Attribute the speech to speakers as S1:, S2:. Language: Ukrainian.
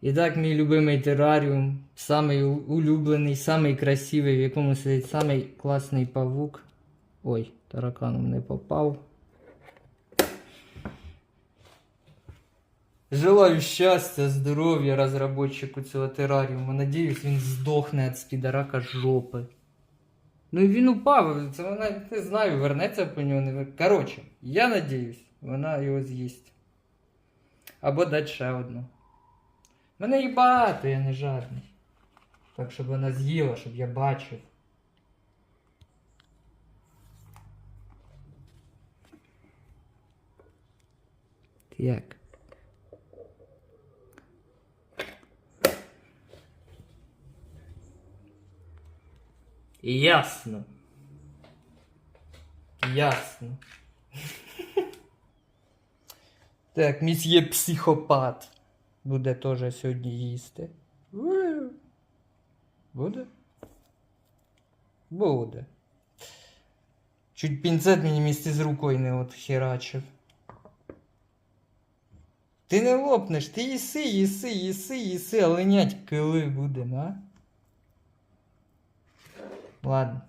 S1: І так, мій любимий тераріум, самий у- улюблений, самий красивий, в якому сидить самий класний павук. Ой, тараканом не попав. Желаю щастя, здоров'я розробнику цього тераріуму. Надіюсь, він здохне від спідарака жопи. Ну і він упав, це вона, не знаю, вернеться по нього. Не вер... Коротше, я надіюсь, вона його з'їсть. Або дать ще одну. Мене їх багато, я не жадний. Так, щоб вона з'їла, щоб я бачив. Так. Ясно. Ясно. Так, місьє психопат буде теж сьогодні їсти. Буде? Буде. Чуть пінцет мені місці з рукою не от херачив. Ти не лопнеш, ти їси, їси, їси, їси, а коли будемо, а? Ладно.